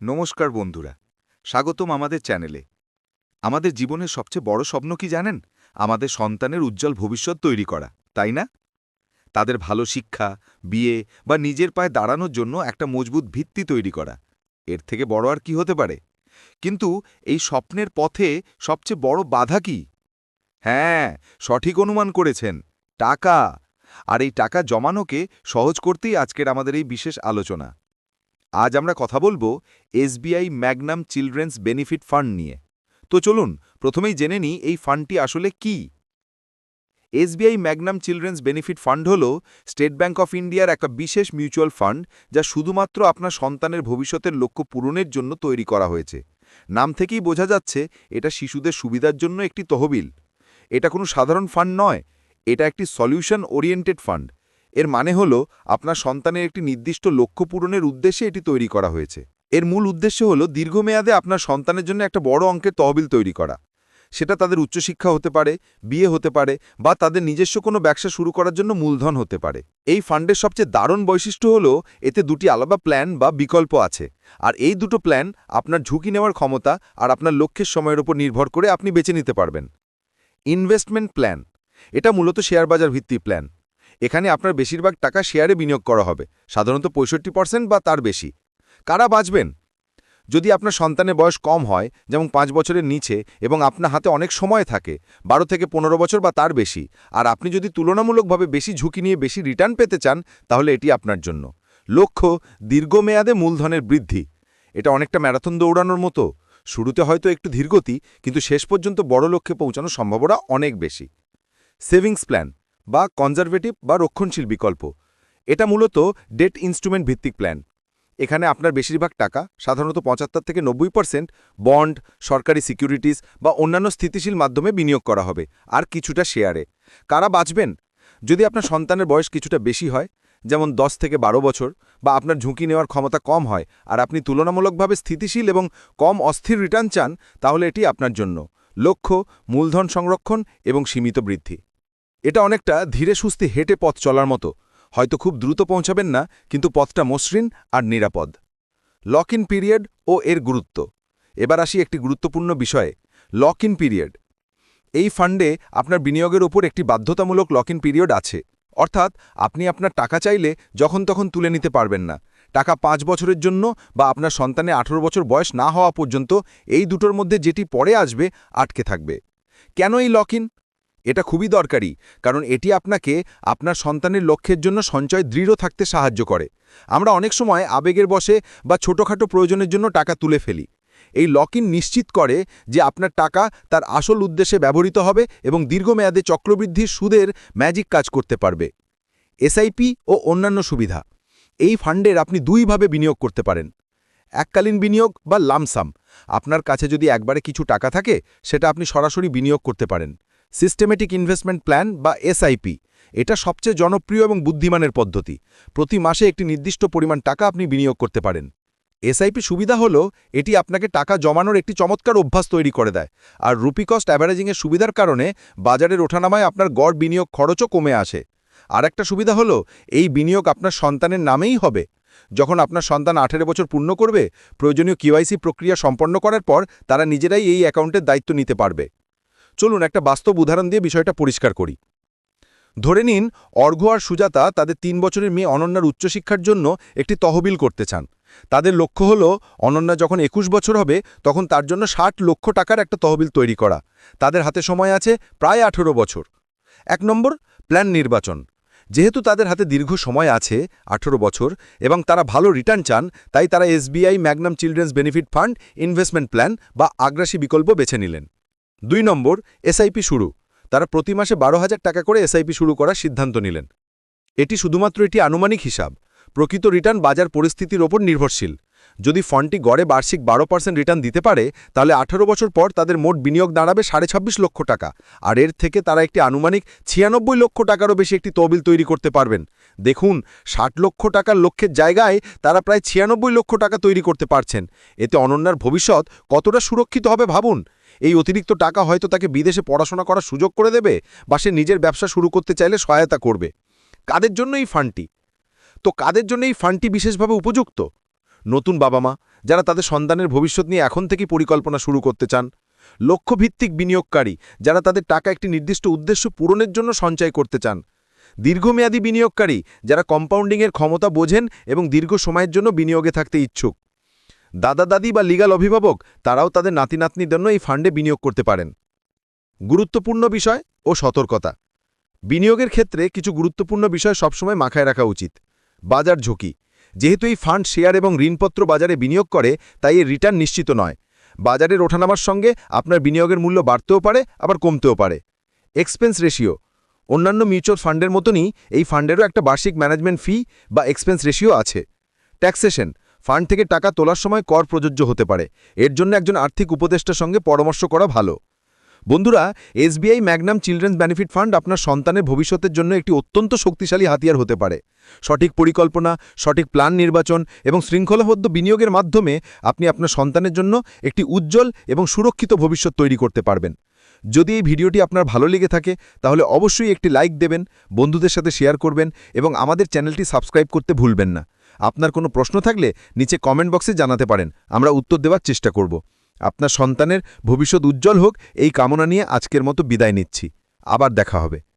নমস্কার বন্ধুরা, স্বাগতম আমাদের চ্যানেলে। আমাদের জীবনের সবচেয়ে বড় স্বপ্ন কি জানেন? আমাদের সন্তানের উজ্জ্বল ভবিষ্যৎ তৈরি করা, তাই না? তাদের ভালো শিক্ষা, বিয়ে বা নিজের পায়ে দাঁড়ানোর জন্য একটা মজবুত ভিত্তি তৈরি করা, এর থেকে বড় আর কি হতে পারে? কিন্তু এই স্বপ্নের পথে সবচেয়ে বড় বাধা কি? হ্যাঁ সঠিক অনুমান করেছেন, টাকা। আর এই টাকা জমানোকে সহজ করতেই আজকের আমাদের এই বিশেষ আলোচনা। আজ আমরা কথা বলব SBI Magnum Children's Benefit Fund নিয়ে। তো চলুন, প্রথমেই জেনে নিই এই ফান্ডটি আসলে কি। SBI Magnum Children's Benefit Fund হল স্টেট ব্যাঙ্ক অফ ইন্ডিয়ার একটা বিশেষ মিউচুয়াল ফান্ড যা শুধুমাত্র আপনার সন্তানের ভবিষ্যতের লক্ষ্য পূরণের জন্য তৈরি করা হয়েছে। নাম থেকেই বোঝা যাচ্ছে, এটা শিশুদের সুবিধার জন্য একটি তহবিল। এটা কোনো সাধারণ ফান্ড নয়, এটা একটি সলিউশন ওরিয়েন্টেড ফান্ড। এর মানে হল, আপনার সন্তানের একটি নির্দিষ্ট লক্ষ্য পূরণের উদ্দেশ্যে এটি তৈরি করা হয়েছে। এর মূল উদ্দেশ্য হল দীর্ঘমেয়াদে আপনার সন্তানের জন্য একটা বড় অঙ্কের তহবিল তৈরি করা। সেটা তাদের উচ্চশিক্ষা হতে পারে, বিয়ে হতে পারে, বা তাদের নিজস্ব কোনো ব্যবসা শুরু করার জন্য মূলধন হতে পারে। এই ফান্ডের সবচেয়ে দারুণ বৈশিষ্ট্য হল, এতে দুটি আলাদা প্ল্যান বা বিকল্প আছে। আর এই দুটো প্ল্যান আপনার ঝুঁকি নেওয়ার ক্ষমতা আর আপনার লক্ষ্যের সময়ের উপর নির্ভর করে আপনি বেছে নিতে পারবেন। Investment plan. এটা মূলত শেয়ার বাজার ভিত্তিক প্ল্যান। এখানে আপনার বেশিরভাগ টাকা শেয়ারে বিনিয়োগ করা হবে, সাধারণত পঁয়ষট্টি পার্সেন্ট বা তার বেশি। কারা বাঁচবেন? যদি আপনার সন্তানের বয়স কম হয়, যেমন পাঁচ বছরের নিচে, এবং আপনার হাতে অনেক সময় থাকে, বারো থেকে পনেরো বছর বা তার বেশি, আর আপনি যদি তুলনামূলকভাবে বেশি ঝুঁকি নিয়ে বেশি রিটার্ন পেতে চান, তাহলে এটি আপনার জন্য। লক্ষ্য, দীর্ঘমেয়াদে মূলধনের বৃদ্ধি। এটা অনেকটা ম্যারাথন দৌড়ানোর মতো। শুরুতে হয়তো একটু ধীরগতি, কিন্তু শেষ পর্যন্ত বড় লক্ষ্যে পৌঁছানোর সম্ভাবনা অনেক বেশি। Savings plan. বা কনজারভেটিভ বা রক্ষণশীল বিকল্প। এটা মূলত ডেট ইনস্ট্রুমেন্ট ভিত্তিক প্ল্যান এখানে আপনার বেশিরভাগ টাকা, সাধারণত পঁচাত্তর থেকে নব্বই পার্সেন্ট বন্ড সরকারি সিকিউরিটিজ বা অন্যান্য স্থিতিশীল মাধ্যমে বিনিয়োগ করা হবে, আর কিছুটা শেয়ারে কারা বাঁচবেন? যদি আপনার সন্তানের বয়স কিছুটা বেশি হয়, যেমন 10 থেকে বারো বছর, বা আপনার ঝুঁকি নেওয়ার ক্ষমতা কম হয়, আর আপনি তুলনামূলকভাবে স্থিতিশীল এবং কম অস্থির রিটার্ন চান, তাহলে এটি আপনার জন্য। লক্ষ্য, মূলধন সংরক্ষণ এবং সীমিত বৃদ্ধি। এটা অনেকটা ধীরে সুস্থে হেঁটে পথ চলার মতো। হয়তো খুব দ্রুত পৌঁছাবেন না, কিন্তু পথটা মসৃণ আর নিরাপদ। লক ইন পিরিয়ড ও এর গুরুত্ব। এবার আসি একটি গুরুত্বপূর্ণ বিষয়ে লক ইন পিরিয়ড। এই ফান্ডে আপনার বিনিয়োগের ওপর একটি বাধ্যতামূলক লক ইন পিরিয়ড আছে। অর্থাৎ আপনি আপনার টাকা চাইলে যখন তখন তুলে নিতে পারবেন না। টাকা পাঁচ বছরের জন্য বা আপনার সন্তানে আঠেরো বছর বয়স না হওয়া পর্যন্ত এই দুটোর মধ্যে যেটি পরে আসবে আটকে থাকবে। কেন এই লক ইন এটা খুবই দরকারি, কারণ এটি আপনাকে আপনার সন্তানের লক্ষ্যের জন্য সঞ্চয় দৃঢ় থাকতে সাহায্য করে। আমরা অনেক সময় আবেগের বসে বা ছোটোখাটো প্রয়োজনের জন্য টাকা তুলে ফেলি। এই লক ইন নিশ্চিত করে যে আপনার টাকা তার আসল উদ্দেশ্যে ব্যবহৃত হবে এবং দীর্ঘমেয়াদে চক্রবৃদ্ধির সুদের ম্যাজিক কাজ করতে পারবে। এসআইপি ও অন্যান্য সুবিধা। এই ফান্ডের আপনি দুইভাবে বিনিয়োগ করতে পারেন। এককালীন বিনিয়োগ বা লামসাম। আপনার কাছে যদি একবারে কিছু টাকা থাকে, সেটা আপনি সরাসরি বিনিয়োগ করতে পারেন। সিস্টেমেটিক ইনভেস্টমেন্ট প্ল্যান বা এসআইপি। এটা সবচেয়ে জনপ্রিয় এবং বুদ্ধিমানের পদ্ধতি। প্রতি মাসে একটি নির্দিষ্ট পরিমাণ টাকা আপনি বিনিয়োগ করতে পারেন। এসআইপি সুবিধা হল, এটি আপনাকে টাকা জমানোর একটি চমৎকার অভ্যাস তৈরি করে দেয়। আর রুপি কস্ট অ্যাভারেজিংয়ের সুবিধার কারণে বাজারের ওঠানামায় আপনার গড় বিনিয়োগ খরচও কমে আসে। আর একটা সুবিধা হলো, এই বিনিয়োগ আপনার সন্তানের নামেই হবে। যখন আপনার সন্তান আঠেরো বছর পূর্ণ করবে, প্রয়োজনীয় কিওয়াইসি প্রক্রিয়া সম্পন্ন করার পর তারা নিজেরাই এই অ্যাকাউন্টের দায়িত্ব নিতে পারবে। চলুন একটা বাস্তব উদাহরণ দিয়ে বিষয়টা পরিষ্কার করি। ধরে নিন অর্ঘ্য আর সুজাতা তাদের তিন বছরের মেয়ে অনন্যার উচ্চশিক্ষার জন্য একটি তহবিল করতে চান। তাদের লক্ষ্য হল, অনন্যা যখন একুশ বছর হবে, তখন তার জন্য ষাট লক্ষ টাকার একটা তহবিল তৈরি করা। তাদের হাতে সময় আছে প্রায় আঠেরো বছর। এক নম্বর, প্ল্যান নির্বাচন। যেহেতু তাদের হাতে দীর্ঘ সময় আছে, আঠেরো বছর, এবং তারা ভালো রিটার্ন চান, তাই তারা SBI, Magnum Children's Benefit Fund, investment plan বা আগ্রাসী বিকল্প বেছে নিলেন। দুই নম্বর এসআইপি শুরু। তারা প্রতি মাসে বারো হাজার টাকা করে এসআইপি শুরু করার সিদ্ধান্ত নিলেন। এটি শুধুমাত্র এটি আনুমানিক হিসাব। প্রকৃত রিটার্ন বাজার পরিস্থিতির ওপর নির্ভরশীল। যদি ফন্ডটি গড়ে বার্ষিক বারো পার্সেন্ট রিটার্ন দিতে পারে, তাহলে আঠারো বছর পর তাদের মোট বিনিয়োগ দাঁড়াবে সাড়ে ছাব্বিশ লক্ষ টাকা। আর এর থেকে তারা একটি আনুমানিক ছিয়ানব্বই লক্ষ টাকারও বেশি একটি তহবিল তৈরি করতে পারবেন। দেখুন, ষাট লক্ষ টাকার লক্ষ্যের জায়গায় তারা প্রায় ছিয়ানব্বই লক্ষ টাকা তৈরি করতে পারছেন। এতে অনন্যার ভবিষ্যৎ কতটা সুরক্ষিত হবে ভাবুন? এই অতিরিক্ত টাকা হয়তো তাকে বিদেশে পড়াশোনা করার সুযোগ করে দেবে বা সে নিজের ব্যবসা শুরু করতে চাইলে সহায়তা করবে। কাদের জন্য এই ফান্ডটি তো কাদের জন্য এই ফান্ডটি বিশেষভাবে উপযুক্ত? নতুন বাবা মা যারা তাদের সন্তানের ভবিষ্যৎ নিয়ে এখন থেকেই পরিকল্পনা শুরু করতে চান। লক্ষ্যভিত্তিক বিনিয়োগকারী যারা তাদের টাকা একটি নির্দিষ্ট উদ্দেশ্য পূরণের জন্য সঞ্চয় করতে চান। দীর্ঘমেয়াদী বিনিয়োগকারী যারা কম্পাউন্ডিংয়ের ক্ষমতা বোঝেন এবং দীর্ঘ সময়ের জন্য বিনিয়োগে থাকতে ইচ্ছুক। দাদা, দাদি বা লিগাল অভিভাবক তারাও তাদের নাতি নাতনির জন্য এই ফান্ডে বিনিয়োগ করতে পারেন। গুরুত্বপূর্ণ বিষয় ও সতর্কতা। বিনিয়োগের ক্ষেত্রে কিছু গুরুত্বপূর্ণ বিষয় সবসময় মাথায় রাখা উচিত। বাজার ঝুঁকি। যেহেতু এই ফান্ড শেয়ার এবং ঋণপত্র বাজারে বিনিয়োগ করে, তাই এর রিটার্ন নিশ্চিত নয়। বাজারের ওঠানামার সঙ্গে আপনার বিনিয়োগের মূল্য বাড়তেও পারে, আবার কমতেও পারে। Expense ratio. অন্যান্য মিউচুয়াল ফান্ডের মতনই এই ফান্ডেরও একটা বার্ষিক ম্যানেজমেন্ট ফি বা এক্সপেন্স রেশিও আছে। ট্যাক্সেশন। ফান্ড থেকে টাকা তোলার সময় কর প্রযোজ্য হতে পারে। এর জন্য একজন আর্থিক উপদেষ্টার সঙ্গে পরামর্শ করা ভালো। বন্ধুরা, SBI Magnum Children's Benefit Fund আপনার সন্তানের ভবিষ্যতের জন্য একটি অত্যন্ত শক্তিশালী হাতিয়ার হতে পারে। সঠিক পরিকল্পনা, সঠিক প্ল্যান নির্বাচন এবং শৃঙ্খলাবদ্ধ বিনিয়োগের মাধ্যমে আপনি আপনার সন্তানের জন্য একটি উজ্জ্বল এবং সুরক্ষিত ভবিষ্যৎ তৈরি করতে পারবেন। যদি এই ভিডিওটি আপনার ভালো লেগে থাকে, তাহলে অবশ্যই একটি লাইক দেবেন, বন্ধুদের সাথে শেয়ার করবেন এবং আমাদের চ্যানেলটি সাবস্ক্রাইব করতে ভুলবেন না। আপনার কোনো প্রশ্ন থাকলে নিচে কমেন্ট বক্সে জানাতে পারেন, আমরা উত্তর দেওয়ার চেষ্টা করব। আপনার সন্তানের ভবিষ্যৎ উজ্জ্বল হোক, এই কামনা নিয়ে আজকের মতো বিদায় নিচ্ছি। আবার দেখা হবে।